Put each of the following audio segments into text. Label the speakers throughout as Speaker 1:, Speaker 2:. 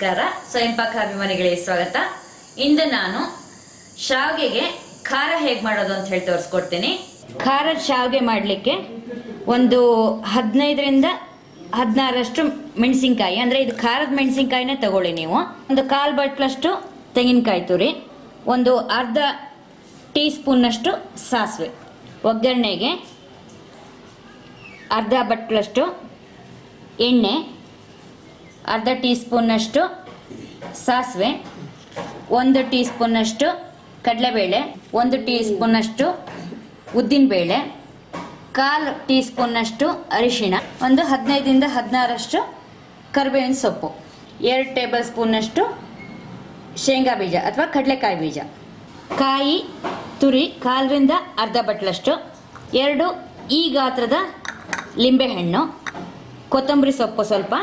Speaker 1: ನಮಸ್ಕಾರ. ಸ್ವಯಂ ಪಾಕ ಅಭಿಮಾನಿಗಳಿಗೆ ಸ್ವಾಗತ. ಇಂದು ನಾನು ಶಾವಿಗೆಗೆ ಖಾರ ಹೇಗೆ ಮಾಡೋದು ಅಂತ ಹೇಳಿ ತೋರಿಸ್ಕೊಡ್ತೀನಿ. ಖಾರದ ಶಾವಿಗೆ ಮಾಡಲಿಕ್ಕೆ ಒಂದು ಹದಿನೈದರಿಂದ ಹದಿನಾರಷ್ಟು ಮೆಣಸಿನ್ಕಾಯಿ, ಅಂದರೆ ಇದು ಖಾರದ ಮೆಣಸಿನ್ಕಾಯಿನೇ ತಗೊಳ್ಳಿ ನೀವು. ಒಂದು ಕಾಲು ಬಟ್ಲಷ್ಟು ತೆಂಗಿನಕಾಯಿ ತುರಿ, ಒಂದು ಅರ್ಧ ಟೀ ಸ್ಪೂನ್ನಷ್ಟು ಸಾಸಿವೆ, ಒಗ್ಗರಣೆಗೆ ಅರ್ಧ ಬಟ್ಲಷ್ಟು ಎಣ್ಣೆ ಅರ್ಧ ಟೀ ಸ್ಪೂನ್ನಷ್ಟು ಸಾಸಿವೆ, ಒಂದು ಟೀ ಸ್ಪೂನ್ನಷ್ಟು ಕಡಲೆಬೇಳೆ, ಒಂದು ಟೀ ಸ್ಪೂನ್ನಷ್ಟು ಉದ್ದಿನಬೇಳೆ, ಕಾಲು ಟೀ ಸ್ಪೂನ್ನಷ್ಟು ಅರಿಶಿಣ, ಒಂದು ಹದಿನೈದರಿಂದ ಹದಿನಾರಷ್ಟು ಕರಿಬೇವಿನ ಸೊಪ್ಪು, ಎರಡು ಟೇಬಲ್ ಸ್ಪೂನ್ನಷ್ಟು ಶೇಂಗಾ ಬೀಜ ಅಥವಾ ಕಡಲೆಕಾಯಿ ಬೀಜ, ಕಾಯಿ, ತುರಿ ಕಾಲರಿಂದ ಅರ್ಧ ಬಟ್ಲಷ್ಟು, ಎರಡು ಈ ಗಾತ್ರದ ಲಿಂಬೆಹಣ್ಣು, ಕೊತ್ತಂಬರಿ ಸೊಪ್ಪು ಸ್ವಲ್ಪ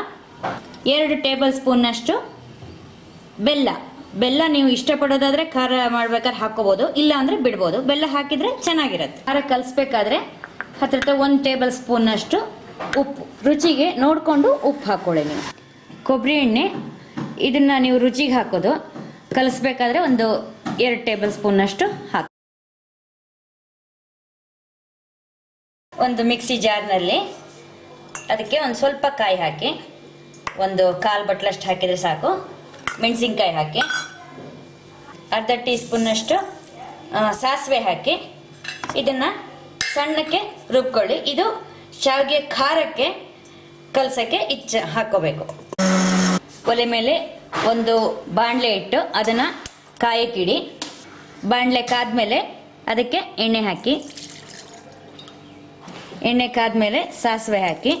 Speaker 1: ಎರಡು ಟೇಬಲ್ ಸ್ಪೂನ್ನಷ್ಟು ಬೆಲ್ಲ. ಬೆಲ್ಲ ನೀವು ಇಷ್ಟಪಡೋದಾದ್ರೆ ಖಾರ ಮಾಡ್ಬೇಕಾದ್ರೆ ಹಾಕೋಬಹುದು ಇಲ್ಲ ಅಂದ್ರೆ ಬಿಡ್ಬೋದು. ಬೆಲ್ಲ ಹಾಕಿದ್ರೆ ಚೆನ್ನಾಗಿರುತ್ತೆ. ಖಾರ ಕಲಿಸ್ಬೇಕಾದ್ರೆ ಹತ್ರ ಒಂದು ಟೇಬಲ್ ಸ್ಪೂನ್ನಷ್ಟು ಉಪ್ಪು. ರುಚಿಗೆ ನೋಡಿಕೊಂಡು ಉಪ್ಪು ಹಾಕ್ಕೊಳ್ಳಿ ನೀವು. ಕೊಬ್ಬರಿ ಎಣ್ಣೆ, ಇದನ್ನು ನೀವು ರುಚಿಗೆ ಹಾಕೋದು. ಕಲಿಸ್ಬೇಕಾದ್ರೆ ಒಂದು ಎರಡು ಟೇಬಲ್ ಸ್ಪೂನ್ನಷ್ಟು ಹಾಕಿ ಒಂದು ಮಿಕ್ಸಿ ಜಾರ್ನಲ್ಲಿ ಅದಕ್ಕೆ ಒಂದು ಸ್ವಲ್ಪ ಕಾಯಿ ಹಾಕಿ ಒಂದು ಕಾಲ್ ಬಟ್ಲಷ್ಟು ಹಾಕಿದರೆ ಸಾಕು. ಮೆಣಸಿನ್ಕಾಯಿ ಹಾಕಿ. ಅರ್ಧ ಟೀ ಸ್ಪೂನಷ್ಟು ಸಾಸಿವೆ ಹಾಕಿ. ಇದನ್ನು ಸಣ್ಣಕ್ಕೆ ರುಬ್ಕೊಳ್ಳಿ. ಇದು ಶಾವಿಗೆ ಖಾರಕ್ಕೆ ಕಲಸಕ್ಕೆ ಇಚ್ಚ ಹಾಕೋಬೇಕು. ಒಲೆ ಮೇಲೆ ಒಂದು ಬಾಣಲೆ ಇಟ್ಟು ಅದನ್ನು ಕಾಯಕ್ಕಿಡಿ. ಬಾಣಲೆ ಕಾದ್ಮೇಲೆ ಅದಕ್ಕೆ ಎಣ್ಣೆ ಹಾಕಿ. ಎಣ್ಣೆ ಕಾದ್ಮೇಲೆ ಸಾಸಿವೆ ಹಾಕಿ.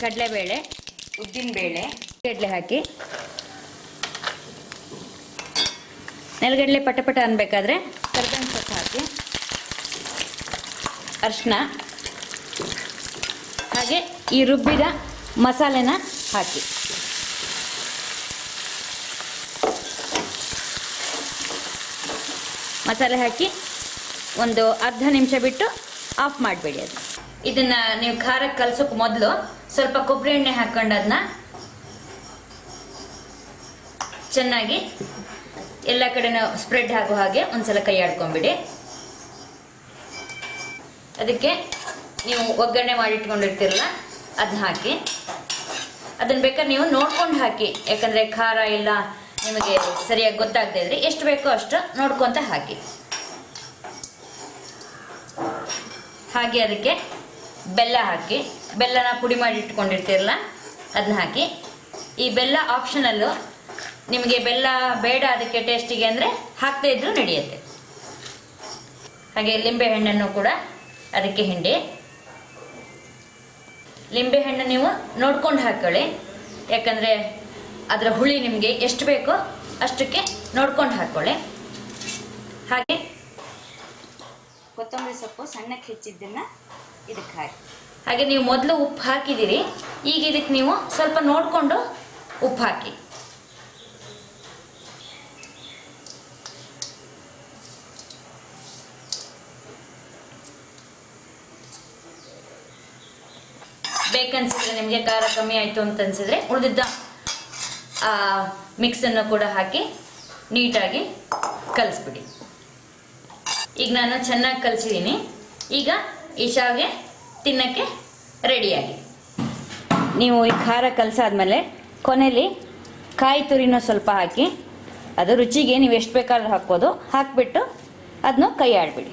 Speaker 1: ಕಡಲೆಬೇಳೆ, ಉದ್ದಿನಬೇಳೆ, ಕಡಲೆ ಹಾಕಿ. ನೆಲಗಡಲೆ ಪಟಪಟ ಅನ್ಬೇಕಾದ್ರೆ ಕರ್ಬೇವಿನ ಸೊಪ್ಪು ಹಾಕಿ. ಅರಿಶಿನ ಹಾಗೆ ಈ ರುಬ್ಬಿದ ಮಸಾಲೆನ ಹಾಕಿ. ಮಸಾಲೆ ಹಾಕಿ ಒಂದು ಅರ್ಧ ನಿಮಿಷ ಬಿಟ್ಟು ಆಫ್ ಮಾಡಬೇಡಿ ಅದು. ಇದನ್ನ ನೀವು ಖಾರಕ್ಕೆ ಕಲ್ಸೋಕೆ ಮೊದಲು ಸ್ವಲ್ಪ ಕೊಬ್ಬರಿ ಎಣ್ಣೆ ಹಾಕೊಂಡು ಅದನ್ನ ಚೆನ್ನಾಗಿ ಎಲ್ಲ ಕಡೆನೂ ಸ್ಪ್ರೆಡ್ ಆಗೋ ಹಾಗೆ ಒಂದ್ಸಲ ಕೈ ಆಡ್ಕೊಂಬಿಡಿ. ಅದಕ್ಕೆ ನೀವು ಒಗ್ಗರಣೆ ಮಾಡಿಟ್ಕೊಂಡಿರ್ತೀರಲ್ಲ ಅದನ್ನ ಹಾಕಿ. ಅದನ್ನ ಬೇಕಾದ್ರೆ ನೀವು ನೋಡ್ಕೊಂಡು ಹಾಕಿ, ಯಾಕಂದ್ರೆ ಖಾರ ಇಲ್ಲ, ನಿಮಗೆ ಸರಿಯಾಗಿ ಗೊತ್ತಾಗದೇ ಇದ್ರೆ ಎಷ್ಟು ಬೇಕೋ ಅಷ್ಟು ನೋಡ್ಕೊಂತ ಹಾಕಿ. ಹಾಗೆ ಅದಕ್ಕೆ ಬೆಲ್ಲ ಹಾಕಿ. ಬೆಲ್ಲನ ಪುಡಿ ಮಾಡಿ ಇಟ್ಕೊಂಡಿರ್ತೀರಲ್ಲ ಅದನ್ನ ಹಾಕಿ. ಈ ಬೆಲ್ಲ ಆಪ್ಷನಲ್ಲು ನಿಮಗೆ ಬೆಲ್ಲ ಬೇಡ ಅದಕ್ಕೆ ಟೇಸ್ಟಿಗೆ ಅಂದರೆ ಹಾಕದೇ ಇದ್ರೂ ನಡೆಯುತ್ತೆ. ಹಾಗೆ ಲಿಂಬೆ ಹಣ್ಣನ್ನು ಕೂಡ ಅದಕ್ಕೆ ಹಿಂಡಿ. ಲಿಂಬೆಹಣ್ಣು ನೀವು ನೋಡ್ಕೊಂಡು ಹಾಕೊಳ್ಳಿ. ಯಾಕಂದರೆ ಅದರ ಹುಳಿ ನಿಮಗೆ ಎಷ್ಟು ಬೇಕೋ ಅಷ್ಟಕ್ಕೆ ನೋಡ್ಕೊಂಡು ಹಾಕೊಳ್ಳಿ. ಹಾಗೆ ಕೊತ್ತಂಬರಿ ಸೊಪ್ಪು ಸಣ್ಣಕ್ಕೆ ಹೆಚ್ಚಿದ್ದನ್ನು ಇದಕ್ಕೆ ಹಾಕಿ. ಹಾಗೆ ನೀವು ಮೊದಲು ಉಪ್ಪು ಹಾಕಿದ್ದೀರಿ. ಈಗ ಇದಕ್ಕೆ ನೀವು ಸ್ವಲ್ಪ ನೋಡಿಕೊಂಡು ಉಪ್ಪು ಹಾಕಿ. ಬೇಕನ್ಸಿದ್ರೆ ನಿಮಗೆ ಖಾರ ಕಮ್ಮಿ ಆಯಿತು ಅಂತ ಅನ್ಸಿದ್ರೆ ಉಳಿದಿದ್ದ ಮಿಕ್ಸನ್ನು ಕೂಡ ಹಾಕಿ ನೀಟಾಗಿ ಕಲಿಸ್ಬಿಡಿ. ಈಗ ನಾನು ಚೆನ್ನಾಗಿ ಕಲಿಸಿದ್ದೀನಿ. ಈಗ ಈ ಶಾವಿಗೆ ತಿನ್ನಕ್ಕೆ ರೆಡಿಯಾಗಿ. ನೀವು ಈ ಖಾರ ಕಲಸಾದ್ಮೇಲೆ ಕೊನೆಯಲ್ಲಿ ಕಾಯಿ ತುರಿನ ಸ್ವಲ್ಪ ಹಾಕಿ, ಅದು ರುಚಿಗೆ ನೀವು ಎಷ್ಟು ಬೇಕಾದ್ರೂ ಹಾಕ್ಬೋದು. ಹಾಕಿಬಿಟ್ಟು ಅದನ್ನ ಕೈ ಆಡ್ಬಿಡಿ